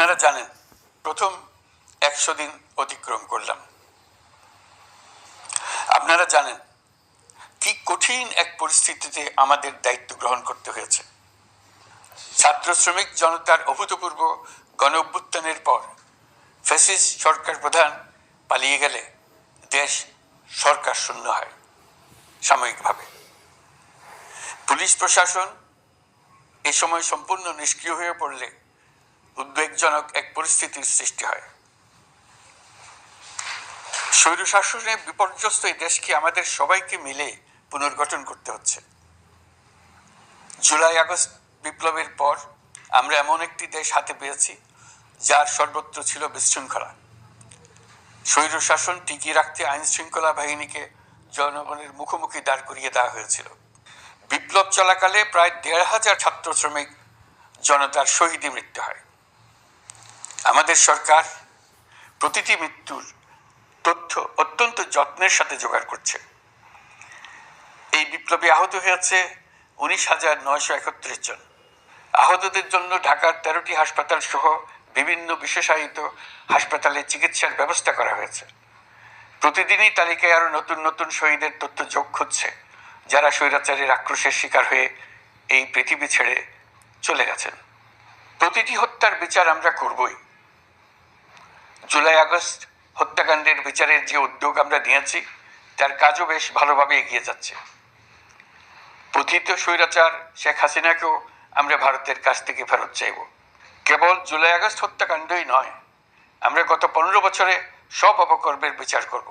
আপনারা জানেন, প্রথম একশো দিন অতিক্রম করলাম। আপনারা জানেন কি কঠিন এক পরিস্থিতিতে আমাদের দায়িত্ব গ্রহণ করতে হয়েছে। ছাত্র শ্রমিক জনতার অভূতপূর্ব গণ অভ্যুত্থানের পর ফ্যাসিস সরকার প্রধান পালিয়ে গেলে দেশ সরকার শূন্য হয়, সাময়িকভাবে। পুলিশ প্রশাসন এ সময় সম্পূর্ণ নিষ্ক্রিয় হয়ে পড়লে উদ্বেগজনক এক পরিস্থিতির সৃষ্টি হয়। স্বৈরশাসনে বিপর্যস্ত এই দেশকে আমাদের সবাইকে মিলে পুনর্গঠন করতে হচ্ছে। জুলাই আগস্ট বিপ্লবের পর আমরা এমন একটি দেশ হাতে পেয়েছি, যার সর্বত্র ছিল বিশৃঙ্খলা। স্বৈরশাসন টিকিয়ে রাখতে আইন শৃঙ্খলা বাহিনীকে জনগণের মুখোমুখি দাঁড় করিয়ে দেওয়া হয়েছিল। বিপ্লব চলাকালে প্রায় দেড় হাজার ছাত্র শ্রমিক জনতার শহীদে মৃত্যু হয়। আমাদের সরকার প্রতিটি মৃত্যুর তথ্য অত্যন্ত যত্নের সাথে জোগাড় করছে। এই বিপ্লবে আহত হয়েছে উনিশ হাজার নয়শো একত্রিশ জন। আহতদের জন্য ঢাকার তেরোটি হাসপাতাল সহ বিভিন্ন বিশেষায়িত হাসপাতালে চিকিৎসার ব্যবস্থা করা হয়েছে। প্রতিদিনই তালিকায় আরও নতুন নতুন শহীদের তথ্য যোগ হচ্ছে, যারা স্বৈরাচারের আক্রোশের শিকার হয়ে এই পৃথিবী ছেড়ে চলে গেছেন। প্রতিটি হত্যার বিচার আমরা করবই। জুলাই আগস্ট হত্যাকাণ্ডের বিচারের যে উদ্যোগ আমরা নিয়েছি, তার কাজও বেশ ভালোভাবে এগিয়ে যাচ্ছে। প্রথিত স্বৈরাচার শেখ হাসিনাকেও আমরা ভারতের কাছ থেকে ফেরত চাইব। কেবল জুলাই আগস্ট হত্যাকাণ্ডই নয়, আমরা গত পনেরো বছরে সব অপকর্মের বিচার করব।